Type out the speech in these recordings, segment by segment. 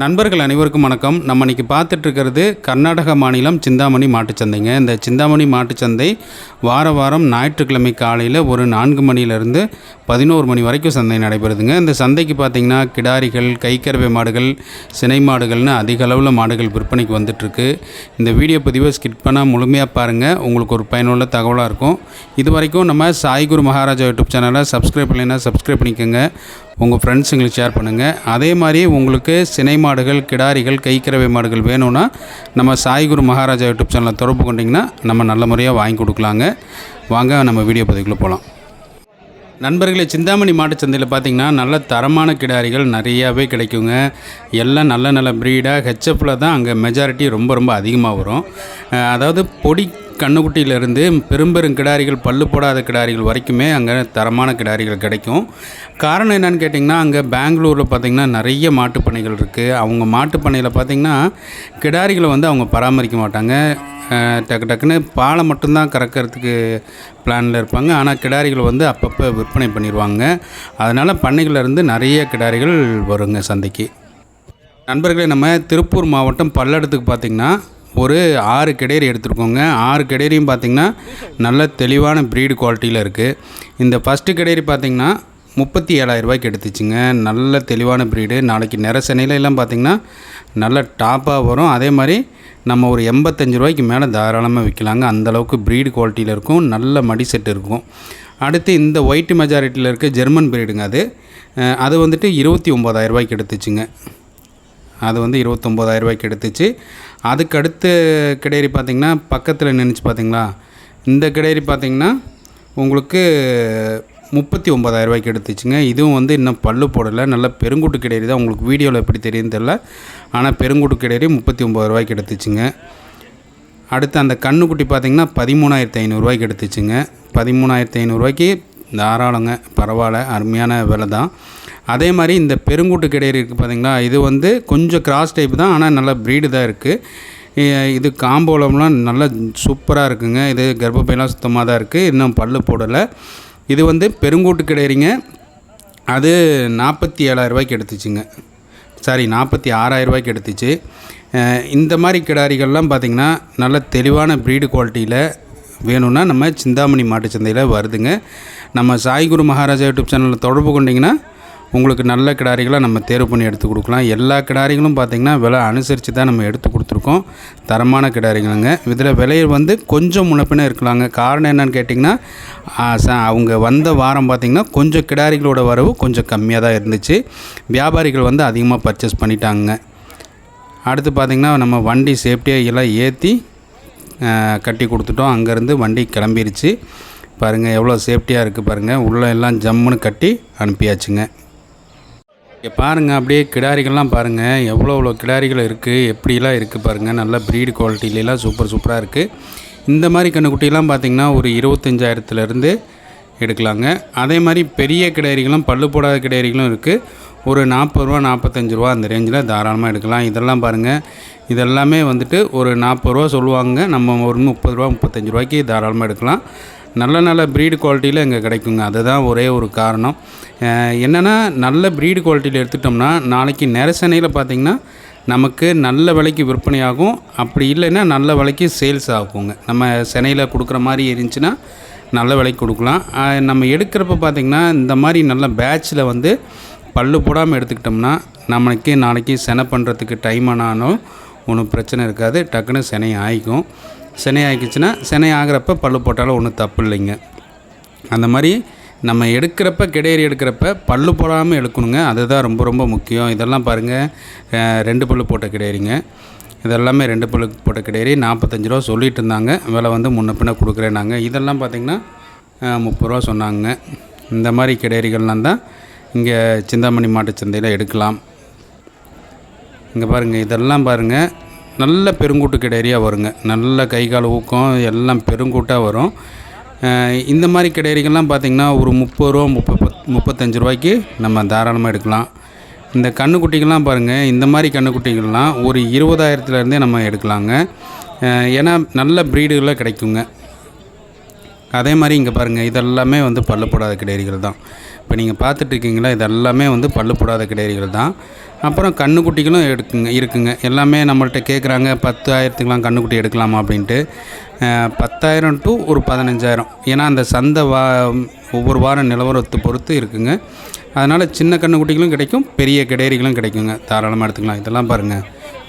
நண்பர்கள் அனைவருக்கும் வணக்கம். நம்ம இன்றைக்கி பார்த்துட்டு இருக்கிறது கர்நாடக மாநிலம் சிந்தாமணி மாட்டுச்சந்தைங்க இந்த சிந்தாமணி மாட்டுச்சந்தை வார வாரம் ஞாயிற்றுக்கிழமை காலையில் ஒரு நான்கு மணியிலிருந்து பதினோரு மணி வரைக்கும் சந்தை நடைபெறுதுங்க. இந்த சந்தைக்கு பார்த்தீங்கன்னா கிடாரிகள் கைக்கரவை மாடுகள் சினை மாடுகள்னு அதிக அளவில் மாடுகள் விற்பனைக்கு வந்துட்டுருக்கு. இந்த வீடியோ பதிவை ஸ்கிப் பண்ணால் முழுமையாக பாருங்கள் உங்களுக்கு ஒரு பயனுள்ள தகவலாக இருக்கும். இது வரைக்கும் நம்ம சாய்குரு மகாராஜா யூடியூப் சேனலை சப்ஸ்கிரைப் இல்லைன்னா சப்ஸ்கிரைப் பண்ணிக்கோங்க. உங்கள் ஃப்ரெண்ட்ஸுங்களுக்கு ஷேர் பண்ணுங்கள் அதே மாதிரி உங்களுக்கு சினை மாடுகள் கிடாரிகள் கைக்கறவை மாடுகள் வேணும்னா நம்ம சாய்குரு மகாராஜா யூடியூப் சேனலை தொடர்பு கொண்டிங்கன்னா நம்ம நல்ல முறையாக வாங்கி கொடுக்கலாங்க. வாங்க நம்ம வீடியோ பதிவுக்குள்ளே போகலாம் நண்பர்களே சிந்தாமணி மாட்டுச்சந்தையில் பார்த்தீங்கன்னா நல்ல தரமான கிடாரிகள் நிறையாவே கிடைக்குங்க. எல்லாம் நல்ல நல்ல ப்ரீடாக ஹெச்எஃப்பில் தான் அங்கே மெஜாரிட்டி ரொம்ப ரொம்ப அதிகமாக வரும். அதாவது பொடி கண்ணுக்குட்டியிலேருந்து பெரும்பெரும் கிடாரிகள் பல்லு போடாத கிடாரிகள் வரைக்குமே அங்கே தரமான கிடாரிகள் கிடைக்கும். காரணம் என்னன்னு கேட்டிங்கன்னா அங்கே பெங்களூரில் பார்த்திங்கன்னா நிறைய மாட்டுப்பண்ணைகள் இருக்குது அவங்க மாட்டுப்பண்ணையில் பார்த்திங்கன்னா கிடாரிகளை வந்து அவங்க பராமரிக்க மாட்டாங்க. டக்கு டக்குன்னு பாலை மட்டும்தான் கறக்கிறதுக்கு பிளானில் இருப்பாங்க. ஆனால் கிடாரிகள் வந்து அப்பப்போ விற்பனை பண்ணிடுவாங்க அதனால் பண்ணைகளிலேருந்து நிறைய கிடாரிகள் வருங்க சந்தைக்கு. நண்பர்களே நம்ம திருப்பூர் மாவட்டம் பல்லடத்துக்கு பார்த்திங்கன்னா ஒரு ஆறு கிடேரி எடுத்துருக்கோங்க. ஆறு கிடேரியும் பார்த்திங்கன்னா நல்ல தெளிவான ப்ரீடு குவாலிட்டியில் இருக்குது இந்த ஃபஸ்ட்டு கிடேரி பார்த்திங்கன்னா முப்பத்தி ஏழாயிரரூபாய்க்கு எடுத்துச்சுங்க. நல்ல தெளிவான ப்ரீடு நாளைக்கு நிறசனையில எல்லாம் பார்த்திங்கன்னா நல்ல டாப்பாக வரும். அதே மாதிரி நம்ம ஒரு எண்பத்தஞ்சு ரூபாய்க்கு மேலே தாராளமாக விற்கலாங்க அந்தளவுக்கு ப்ரீடு குவாலிட்டியில் இருக்கும். நல்ல மடி செட் இருக்கும். அடுத்து இந்த ஒயிட் மெஜாரிட்டியில் இருக்க ஜெர்மன் ப்ரீடுங்க அது. அது வந்துட்டு இருபத்தி ஒம்பதாயிரரூபாய்க்கு எடுத்துச்சுங்க. அது வந்து இருபத்தொம்போதாயிரம் ரூபாய்க்கு எடுத்துச்சு. அதுக்கடுத்து அடுத்த கிடேரி பார்த்திங்கன்னா பக்கத்தில் நினச்சி பார்த்தீங்களா? இந்த கிடேரி பார்த்திங்கன்னா உங்களுக்கு முப்பத்தி ஒம்பதாயிரம் ரூபாய்க்கு எடுத்துச்சுங்க. இதுவும் வந்து இன்னும் பல்லு போடலை. நல்ல பெருங்குட்டு கிடேரி தான். உங்களுக்கு வீடியோவில் எப்படி தெரியுன்னு தெரில ஆனால் பெருங்குட்டு கிடேரி முப்பத்தி ஒம்பது ரூபாய்க்கு எடுத்துச்சுங்க. அடுத்து அந்த கண்ணுக்குட்டி பார்த்திங்கன்னா பதிமூணாயிரத்தி ஐநூறுரூவாய்க்கு எடுத்துச்சுங்க. பதிமூணாயிரத்தி ஐநூறுரூவாய்க்கு தாராளங்க. பரவாயில்ல. அருமையான விலை தான். அதே மாதிரி இந்த பெருங்கூட்டு கிடையாது இருக்குது பார்த்தீங்களா இது வந்து கொஞ்சம் கிராஸ் டைப் தான் ஆனால் நல்ல ப்ரீடு தான் இருக்குது இது காம்போலம்லாம் நல்லா சூப்பராக இருக்குங்க. இது கர்ப்பப்பையெல்லாம் சுத்தமாக தான் இருக்குது இன்னும் பல்லு போடலை. இது வந்து பெருங்கூட்டு கிடையிறீங்க. அது நாற்பத்தி ஏழாயிரரூபாய்க்கு எடுத்துச்சுங்க. சாரி நாற்பத்தி ஆறாயிரரூபாய்க்கு எடுத்துச்சு. இந்த மாதிரி கிடாரிகள்லாம் பார்த்திங்கன்னா நல்ல தெளிவான ப்ரீடு குவாலிட்டியில் வேணும்னா நம்ம சிந்தாமணி மாட்டு சந்தையில் வருதுங்க. நம்ம சாய்குரு மகாராஜா யூடியூப் சேனலில் தொடர்பு கொண்டிங்கன்னா உங்களுக்கு நல்ல கிடாரிகளை நம்ம தேர்வு பண்ணி எடுத்து கொடுக்கலாம். எல்லா கிடாரிகளும் பார்த்திங்கன்னா விலை அனுசரித்து தான் நம்ம எடுத்து கொடுத்துருக்கோம். தரமான கிடாரிகளுங்க. இதில் விலையில் வந்து கொஞ்சம் முன்னப்பின இருக்கலாங்க. காரணம் என்னன்னு கேட்டிங்கன்னா ச- அவங்க வந்த வாரம் பார்த்திங்கன்னா கொஞ்சம் கிடாரிகளோட வரவு கொஞ்சம் கம்மியாக தான் இருந்துச்சு. வியாபாரிகள் வந்து அதிகமாக பர்ச்சேஸ் பண்ணிட்டாங்க. அடுத்து பார்த்திங்கன்னா நம்ம வண்டி சேஃப்டியாக எல்லாம் ஏற்றி கட்டி கொடுத்துட்டோம். அங்கேருந்து வண்டி கிளம்பிருச்சு. பாருங்கள் எவ்வளோ சேஃப்டியாக இருக்குது பாருங்கள் உள்ளே எல்லாம் ஜம்முன்னு கட்டி அனுப்பியாச்சுங்க. இங்கே பாருங்கள் அப்படியே கிடாரிகள்லாம் பாருங்கள் எவ்வளோ எவ்வளோ கிடாரிகள் இருக்குது எப்படிலாம் இருக்குது பாருங்கள் நல்ல ப்ரீடு குவாலிட்டிலலாம் சூப்பர் சூப்பராக இருக்குது இந்த மாதிரி கண்ணுக்குட்டிலாம் பார்த்திங்கன்னா ஒரு இருபத்தஞ்சாயிரத்துலேருந்து எடுக்கலாங்க. அதே மாதிரி பெரிய கிடாரிகளும் பல்லு போடாத கிடாரிகளும் இருக்குது ஒரு நாற்பது ரூபா நாற்பத்தஞ்சு ரூபா அந்த ரேஞ்சில் தாராளமாக எடுக்கலாம். இதெல்லாம் பாருங்கள் இதெல்லாமே வந்துட்டு ஒரு நாற்பது ரூபா சொல்லுவாங்க. நம்ம ஒரு முப்பது ரூபா முப்பத்தஞ்சு ரூபாய்க்கு தாராளமாக எடுக்கலாம். நல்ல நல்ல ப்ரீடு குவாலிட்டியில் இங்கே கிடைக்குங்க. அதுதான் ஒரே ஒரு காரணம். என்னென்னா நல்ல ப்ரீடு குவாலிட்டியில் எடுத்துட்டோம்னா நாளைக்கு நெரசனையில் பார்த்திங்கன்னா நமக்கு நல்ல விலைக்கு விற்பனை ஆகும் அப்படி இல்லைன்னா நல்ல விலைக்கு சேல்ஸ் ஆகுங்க. நம்ம சென்னையில் கொடுக்குற மாதிரி இருந்துச்சுன்னா நல்ல விலைக்கு கொடுக்கலாம். நம்ம எடுக்கிறப்ப பார்த்திங்கன்னா இந்த மாதிரி நல்ல பேட்சில் வந்து பல்லு போடாமல் எடுத்துக்கிட்டோம்னா நமக்கு நாளைக்கு செனை பண்ணுறதுக்கு டைம் ஆனாலும் ஒன்றும் பிரச்சனை இருக்காது. டக்குன்னு செனை ஆகிக்கும் சினை ஆகிக்குச்சுன்னா சினை ஆகிறப்ப பல்லு போட்டாலும் ஒன்றும் தப்பு இல்லைங்க அந்த மாதிரி நம்ம எடுக்கிறப்ப கிடையறி எடுக்கிறப்ப பல்லு போடாமல் எடுக்கணுங்க. அதுதான் ரொம்ப ரொம்ப முக்கியம். இதெல்லாம் பாருங்கள் ரெண்டு பல்லு போட்ட கிடையறிங்க. இதெல்லாமே ரெண்டு பல்லு போட்ட கிடையறி நாற்பத்தஞ்சு ரூபா சொல்லிட்டு இருந்தாங்க. விலை வந்து முன்ன பின்ன கொடுக்குறேன் நாங்கள் இதெல்லாம் பார்த்திங்கன்னா முப்பது ரூபா சொன்னாங்க. இந்த மாதிரி கிடையறிகள்லாம் தான் இங்கே சிந்தாமணி மாட்டுச்சந்தையில் எடுக்கலாம். இங்கே பாருங்கள் இதெல்லாம் பாருங்கள் நல்ல பெருங்கூட்டு கிடையறியாக வருங்க. நல்ல கை கால் ஊக்கம் எல்லாம் பெருங்கூட்டாக வரும். இந்த மாதிரி கிடையறிகள்லாம் பார்த்திங்கன்னா ஒரு முப்பது ரூபா முப்பது முப்பத்தஞ்சு ரூபாய்க்கு நம்ம தாராளமாக எடுக்கலாம். இந்த கண்ணுக்குட்டிகள்லாம் பாருங்கள் இந்த மாதிரி கண்ணுக்குட்டிகள்லாம் ஒரு இருபதாயிரத்துலேருந்தே நம்ம எடுக்கலாங்க. ஏன்னா நல்ல ப்ரீடுகளாக கிடைக்குங்க. அதே மாதிரி இங்கே பாருங்கள் இதெல்லாமே வந்து பல்லு போடாத கிடையறிகள் தான். இப்போ நீங்கள் பார்த்துட்ருக்கீங்களா இதெல்லாமே வந்து பல்லு போடாத கிடையறிகள் தான். அப்புறம் கண்ணுக்குட்டிகளும் எடுக்குங்க இருக்குங்க. எல்லாமே நம்மள்கிட்ட கேட்குறாங்க பத்தாயிரத்துக்கெலாம் கண்ணுக்குட்டி எடுக்கலாமா அப்படின்ட்டு. பத்தாயிரம் டு ஒரு பதினஞ்சாயிரம். ஏன்னா அந்த சந்தை வா ஒவ்வொரு வாரம் நிலவரத்தை பொறுத்து இருக்குங்க. அதனால் சின்ன கண்ணுக்குட்டிகளும் கிடைக்கும் பெரிய கிடேரிகளும் கிடைக்குங்க. தாராளமாக எடுத்துக்கலாம். இதெல்லாம் பாருங்கள்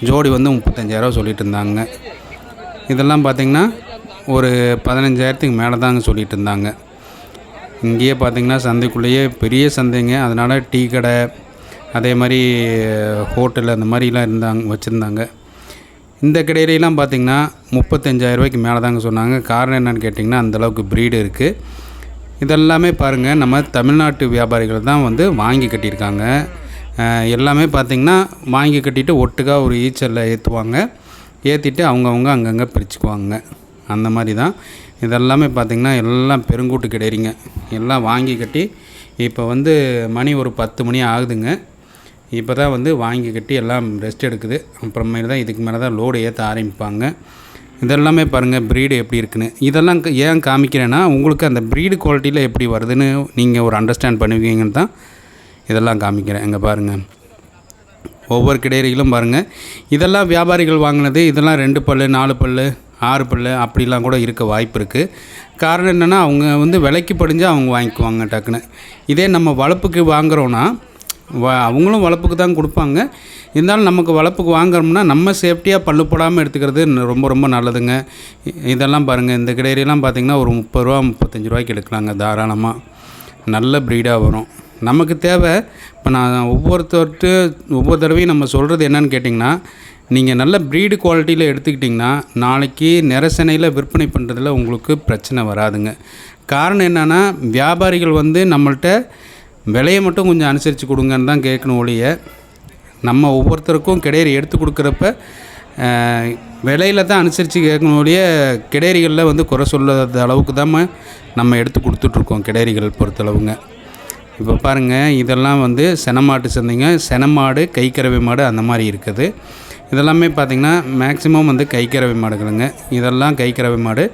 ஜோடி வந்து முப்பத்தஞ்சாயிரம் சொல்லிட்டு இருந்தாங்க. இதெல்லாம் பார்த்திங்கன்னா ஒரு பதினஞ்சாயிரத்துக்கு மேலே தாங்க சொல்லிட்டு இருந்தாங்க. இங்கேயே பார்த்தீங்கன்னா சந்தைக்குள்ளேயே பெரிய சந்தைங்க. அதனால் டீ கடை அதே மாதிரி ஹோட்டல் அந்த மாதிரிலாம் இருந்தாங்க வச்சுருந்தாங்க. இந்த கடையிலலாம் பார்த்திங்கன்னா முப்பத்தஞ்சாயிரம் ரூபாய்க்கு மேலே தாங்க சொன்னாங்க. காரணம் என்னென்னு கேட்டிங்கன்னா அந்தளவுக்கு ப்ரீடு இருக்குது இதெல்லாமே பாருங்கள் நம்ம தமிழ்நாட்டு வியாபாரிகள் தான் வந்து வாங்கி கட்டியிருக்காங்க. எல்லாமே பார்த்திங்கன்னா வாங்கி கட்டிட்டு ஒட்டுக்கா ஒரு ஈச்சலில் ஏற்றுவாங்க. ஏற்றிட்டு அவங்கவுங்க அங்கங்கே பிரிச்சுக்குவாங்க. அந்த மாதிரி தான். இதெல்லாமே பார்த்திங்கன்னா எல்லாம் பெருங்கூட்டு கிடையிறீங்க எல்லாம் வாங்கி கட்டி இப்போ வந்து மணி ஒரு பத்து மணி ஆகுதுங்க. இப்போ தான் வந்து வாங்கி கட்டி எல்லாம் ரெஸ்ட் எடுக்குது. அப்புறமேல தான் இதுக்கு மேலே தான் லோடு ஏற்ற ஆரம்பிப்பாங்க. இதெல்லாமே பாருங்கள் ப்ரீடு எப்படி இருக்குன்னு. இதெல்லாம் க- ஏன் காமிக்கிறேன்னா உங்களுக்கு அந்த ப்ரீடு குவாலிட்டியில் எப்படி வருதுன்னு நீங்கள் ஒரு அண்டர்ஸ்டாண்ட் பண்ணுவீங்கன்னு தான் இதெல்லாம் காமிக்கிறேன். இங்கே பாருங்கள் ஒவ்வொரு கிடையிலும் பாருங்கள் இதெல்லாம் வியாபாரிகள் வாங்கினது இதெல்லாம் ரெண்டு பல்லு நாலு பல்லு ஆறு பல்லு அப்படிலாம் கூட இருக்க வாய்ப்பு இருக்குது காரணம் என்னென்னா அவங்க வந்து விலைக்கு படிஞ்சு அவங்க வாங்கிக்குவாங்க டக்குன்னு. இதே நம்ம வளர்ப்புக்கு வாங்குறோன்னா வ அவங்களும் வளர்ப்புக்கு தான் கொடுப்பாங்க. இருந்தாலும் நமக்கு வளர்ப்புக்கு வாங்குறோம்னா நம்ம சேஃப்டியாக பல்லு போடாமல் எடுத்துக்கிறது ரொம்ப ரொம்ப நல்லதுங்க. இதெல்லாம் பாருங்கள் இந்த கிடையிலாம் பார்த்திங்கன்னா ஒரு முப்பது ரூபா முப்பத்தஞ்சு ரூபாய்க்கு எடுக்கலாங்க தாராளமாக நல்ல ப்ரீடாக வரும். நமக்கு தேவை இப்போ நான் ஒவ்வொருத்தர்கிட்ட ஒவ்வொரு தடவையும் நம்ம சொல்கிறது என்னன்னு கேட்டிங்கன்னா நீங்கள் நல்ல ப்ரீடு குவாலிட்டியில் எடுத்துக்கிட்டிங்கன்னா நாளைக்கு நெரசனையில் விற்பனை பண்ணுறதுல உங்களுக்கு பிரச்சனை வராதுங்க. காரணம் என்னென்னா வியாபாரிகள் வந்து நம்மள்கிட்ட விலையை மட்டும் கொஞ்சம் அனுசரித்து கொடுங்கன்னு தான் கேட்கணும் ஒழிய நம்ம ஒவ்வொருத்தருக்கும் கிடையரி எடுத்து கொடுக்குறப்ப விலையில தான் அனுசரித்து கேட்கணும் ஒழிய கிடேரிகளில் வந்து குறை சொல்லாத அளவுக்கு தான் நம்ம எடுத்து கொடுத்துட்ருக்கோம் கிடேரிகள் பொறுத்தளவுங்க. இப்போ பாருங்கள் இதெல்லாம் வந்து செனமாட்டு சந்தைங்க. செனமாடு கைக்கறவை மாடு அந்த மாதிரி இருக்குது. இதெல்லாமே பார்த்திங்கன்னா மேக்ஸிமம் வந்து கைக்கறவை மாடுகளுங்க. இதெல்லாம் கைக்கறவை மாடு.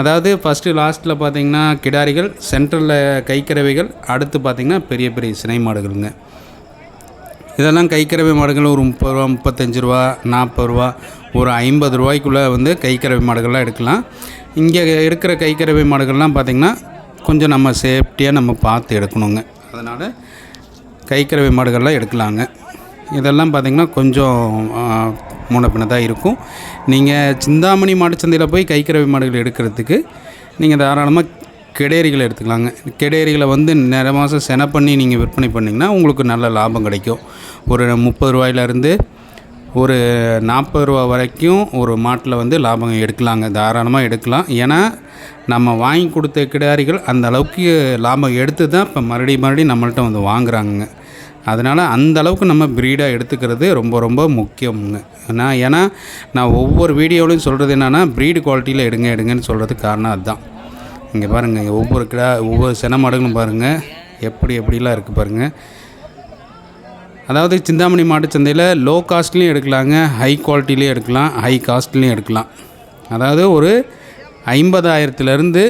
அதாவது ஃபஸ்ட்டு லாஸ்ட்டில் பார்த்தீங்கன்னா கிடாரிகள் சென்ட்ரலில் கைக்கறவைகள் அடுத்து பார்த்திங்கன்னா பெரிய பெரிய சினை மாடுகளுங்க. இதெல்லாம் கைக்கறவை மாடுகள் ஒரு முப்பது ரூபா முப்பத்தஞ்சு ரூபா நாற்பது ரூபா ஒரு ஐம்பது ரூபாய்க்குள்ளே வந்து கைக்கறவை மாடுகள்லாம் எடுக்கலாம். இங்கே இருக்கிற கைக்கறவை மாடுகள்லாம் பார்த்திங்கன்னா கொஞ்சம் நம்ம சேஃப்டியாக நம்ம பார்த்து எடுக்கணுங்க. அதனால் கைக்கறவை மாடுகள்லாம் எடுக்கலாங்க. இதெல்லாம் பார்த்திங்கன்னா கொஞ்சம் முன்ன பின்ன தான் இருக்கும். நீங்கள் சிந்தாமணி மாட்டுச்சந்தையில் போய் கைக்கறவை மாடுகள் எடுக்கிறதுக்கு நீங்கள் தாராளமாக கெடேரிகளை எடுத்துக்கலாங்க. கெடேரிகளை வந்து நிற மாதம் சென பண்ணி நீங்கள் விற்பனை பண்ணிங்கன்னா உங்களுக்கு நல்ல லாபம் கிடைக்கும். ஒரு முப்பது ரூபாயிலேருந்து ஒரு நாற்பது ரூபா வரைக்கும் ஒரு மாட்டில் வந்து லாபம் எடுக்கலாங்க. தாராளமாக எடுக்கலாம். ஏன்னா நம்ம வாங்கி கொடுத்த கிடாரிகள் அந்த அளவுக்கு லாபம் எடுத்து தான் இப்போ மறுபடியும் மறுபடியும் நம்மள்ட்ட வந்து வாங்குகிறாங்க அதனால் அந்த அளவுக்கு நம்ம ப்ரீடாக எடுத்துக்கிறது ரொம்ப ரொம்ப முக்கியமுங்க. நான் ஏன்னா நான் ஒவ்வொரு வீடியோலையும் சொல்கிறது என்னென்னா ப்ரீடு குவாலிட்டியில் எடுங்க எடுங்கன்னு சொல்கிறதுக்கு காரணம் அதுதான். இங்கே பாருங்கள் ஒவ்வொரு கிடா ஒவ்வொரு சென மாடுகளும் பாருங்கள் எப்படி எப்படிலாம் இருக்குது பாருங்கள் அதாவது சிந்தாமணி மாட்டு சந்தையில் லோ காஸ்ட்லேயும் எடுக்கலாங்க ஹை குவாலிட்டிலையும் எடுக்கலாம் ஹை காஸ்ட்லேயும் எடுக்கலாம். அதாவது ஒரு ஐம்பதாயிரத்துலேருந்து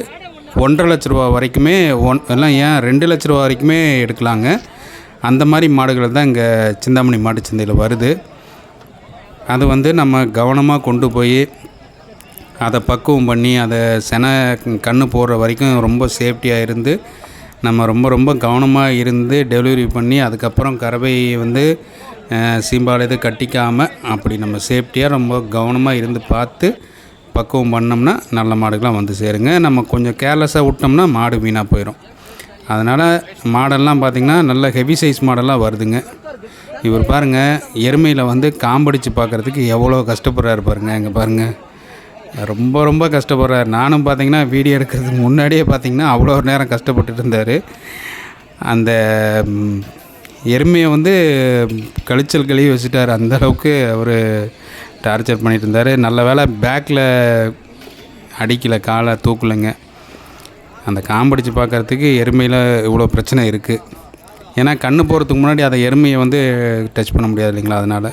ஒன்றரை லட்ச ரூபா வரைக்குமே ஒன் எல்லாம் ஏன் ரெண்டு லட்ச ரூபா வரைக்குமே எடுக்கலாங்க. அந்த மாதிரி மாடுகள் தான் இங்கே சிந்தாமணி மாட்டு சந்தையில் வருது. அது வந்து நம்ம கவனமாக கொண்டு போய் அதை பக்குவம் பண்ணி அதை சென கண்ணு போடுற வரைக்கும் ரொம்ப சேஃப்டியாக இருந்து நம்ம ரொம்ப ரொம்ப கவனமாக இருந்து டெலிவரி பண்ணி அதுக்கப்புறம் கறவை வந்து சீம்பால் இது கட்டிக்காமல் அப்படி நம்ம சேஃப்டியாக ரொம்ப கவனமாக இருந்து பார்த்து பக்குவம் பண்ணோம்னா நல்ல மாடுகள்லாம் வந்து சேருங்க. நம்ம கொஞ்சம் கேர்லெஸ்ஸாக விட்டோம்னா மாடு வீணாக போயிடும். அதனால் மாடல்லாம் பார்த்திங்கன்னா நல்ல ஹெவி சைஸ் மாடல்லாம் வருதுங்க. இவர் பாருங்கள் எருமையில் வந்து காம்படிச்சு பார்க்குறதுக்கு எவ்வளோ கஷ்டப்படுறாரு பாருங்கள் இங்கே பாருங்கள் ரொம்ப ரொம்ப கஷ்டப்படுறாரு. நானும் பார்த்தீங்கன்னா வீடியோ எடுக்கிறதுக்கு முன்னாடியே பார்த்தீங்கன்னா அவ்வளோ நேரம் கஷ்டப்பட்டுட்டு இருந்தார். அந்த எருமையை வந்து கழிச்சல் கழுவி வச்சுட்டார். அந்தளவுக்கு அவர் டார்ச்சர் பண்ணிட்டு இருந்தார். நல்ல வேளை பேக்கில் அடிக்கலை காலை தூக்கலைங்க. அந்த காம்படிச்சு பார்க்கறதுக்கு எருமையில் இவ்வளோ பிரச்சனை இருக்குது ஏன்னா கண்ணு போகிறதுக்கு முன்னாடி அதை எருமையை வந்து டச் பண்ண முடியாது இல்லைங்களா அதனால்.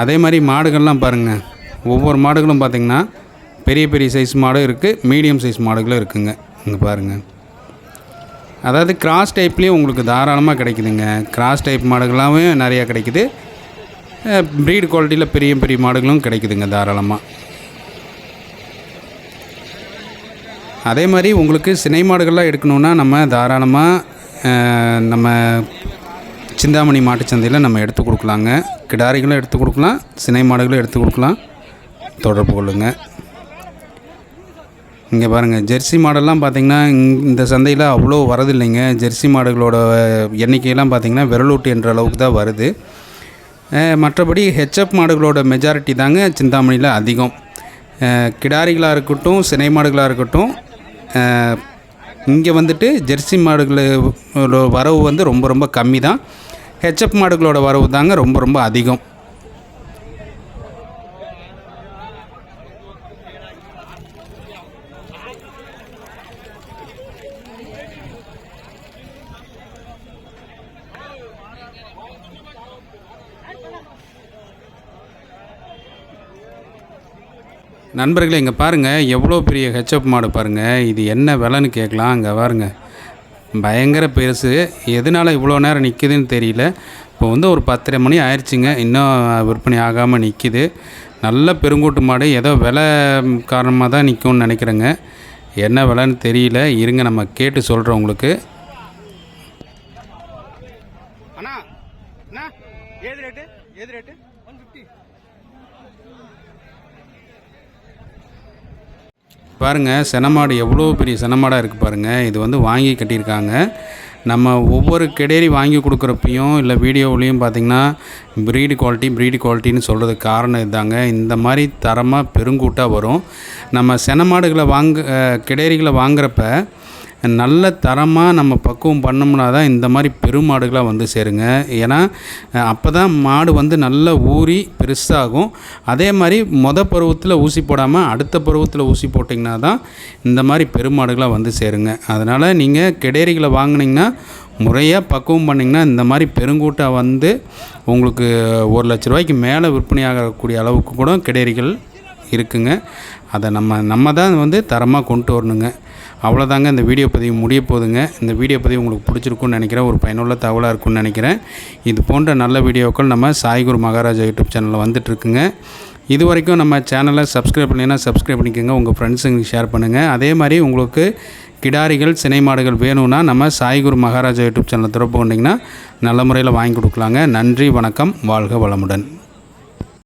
அதே மாதிரி மாடுகள்லாம் பாருங்கள் ஒவ்வொரு மாடுகளும் பார்த்திங்கன்னா பெரிய பெரிய சைஸ் மாடும் இருக்குது மீடியம் சைஸ் மாடுகளும் இருக்குங்க. இங்கே பாருங்கள் அதாவது கிராஸ் டைப்லேயும் உங்களுக்கு தாராளமாக கிடைக்குதுங்க. கிராஸ் டைப் மாடுகளாகவும் நிறையா கிடைக்குது. ப்ரீடு குவாலிட்டியில் பெரிய பெரிய மாடுகளும் கிடைக்குதுங்க தாராளமாக அதே மாதிரி உங்களுக்கு சினை மாடுகள்லாம் எடுக்கணுன்னா நம்ம தாராளமாக நம்ம சிந்தாமணி மாட்டுச்சந்தையில் நம்ம எடுத்து கொடுக்கலாங்க. கிடாரிகளும் எடுத்து கொடுக்கலாம் சினை மாடுகளும் எடுத்து கொடுக்கலாம். தொடர்பு கொள்ளுங்கள் இங்கே பாருங்கள் ஜெர்சி மாடெல்லாம் பார்த்திங்கன்னா இந்த சந்தையில் அவ்வளோ வரதில்லைங்க. ஜெர்சி மாடுகளோட எண்ணிக்கையெல்லாம் பார்த்தீங்கன்னா விரலூட்டு என்ற அளவுக்கு தான் வருது. மற்றபடி ஹெச்எப் மாடுகளோட மெஜாரிட்டி தாங்க சிந்தாமணியில் அதிகம். கிடாரிகளாக இருக்கட்டும் சினை மாடுகளாக இருக்கட்டும் இங்கே வந்துட்டு ஜெர்சி மாடுகளோட வரவு வந்து ரொம்ப ரொம்ப கம்மி தான். ஹெச்எப் மாடுகளோட வரவு தாங்க ரொம்ப ரொம்ப அதிகம். நண்பர்களே இங்கே பாருங்கள் எவ்வளோ பெரிய ஹெச்அப் மாடு பாருங்கள் இது என்ன விலைன்னு கேட்கலாம் அங்கே பாருங்கள் பயங்கர பெருசு. எதனால் இவ்வளோ நேரம் நிற்குதுன்னு தெரியல. இப்போ வந்து ஒரு பத்தரை மணி ஆயிடுச்சுங்க இன்னும் விற்பனை ஆகாமல் நிற்கிது நல்ல பெருங்கூட்டு மாடு. ஏதோ விலை காரணமாக தான் நிற்கும்னு நினைக்கிறேங்க. என்ன விலைன்னு தெரியல. இருங்க நம்ம கேட்டு சொல்கிறோம் உங்களுக்கு. பாருங்கள் செனமாடு எவ்வளோ பெரிய செனமாடாக இருக்குது பாருங்கள் இது வந்து வாங்கி கட்டியிருக்காங்க. நம்ம ஒவ்வொரு கிடேரி வாங்கி கொடுக்குறப்பையும் இல்லை வீடியோவிலையும் பார்த்திங்கன்னா ப்ரீடு குவாலிட்டி ப்ரீடு குவாலிட்டின்னு சொல்கிறதுக்கு காரணம் இதாங்க. இந்த மாதிரி தரமாக பெருங்கூட்டாக வரும். நம்ம செனமாடுகளை வாங்க கெடேரிகளை கிடேரிகளை வாங்குறப்ப நல்ல தரமாக நம்ம பக்குவம் பண்ணோம்னா தான் இந்த மாதிரி பெருமாடுகளாக வந்து சேருங்க. ஏன்னா அப்போ தான் மாடு வந்து நல்லா ஊறி பெருசாகும். அதே மாதிரி மொத பருவத்தில் ஊசி போடாமல் அடுத்த பருவத்தில் ஊசி போட்டிங்கன்னா தான் இந்த மாதிரி பெருமாடுகளாக வந்து சேருங்க. அதனால் நீங்கள் கிடேரிகளை வாங்கினீங்கன்னா முறையாக பக்குவம் பண்ணிங்கன்னா இந்த மாதிரி பெருங்கூட்டாக வந்து உங்களுக்கு ஒரு லட்ச ரூபாய்க்கு மேலே விற்பனை ஆகக்கூடிய அளவுக்கு கூட கிடேரிகள் இருக்குங்க. அதை நம்ம நம்ம தான் வந்து தரமாக கொண்டு வரணுங்க. அவ்வளோதாங்க இந்த வீடியோ பதிவு முடிய போதுங்க. இந்த வீடியோ பதிவு உங்களுக்கு பிடிச்சிருக்குன்னு நினைக்கிறேன். ஒரு பயனுள்ள தகவலாக இருக்கும்னு நினைக்கிறேன். இது போன்ற நல்ல வீடியோக்கள் நம்ம சாய்குரு மகாராஜா யூடியூப் சேனலில் வந்துட்டுருக்குங்க இது வரைக்கும் நம்ம சேனலை சப்ஸ்கிரைப் பண்ணலைன்னா சப்ஸ்கிரைப் பண்ணிக்கோங்க. உங்கள் ஃப்ரெண்ட்ஸுங்களுக்கு ஷேர் பண்ணுங்கள் அதே மாதிரி உங்களுக்கு கிடாரிகள் சினை மாடுகள் வேணும்னா நம்ம சாய்குரு மகாராஜா யூடியூப் சேனலை திறப்பு கொண்டிங்கன்னா நல்ல முறையில் வாங்கி கொடுக்கலாங்க. நன்றி வணக்கம். வாழ்க வளமுடன்.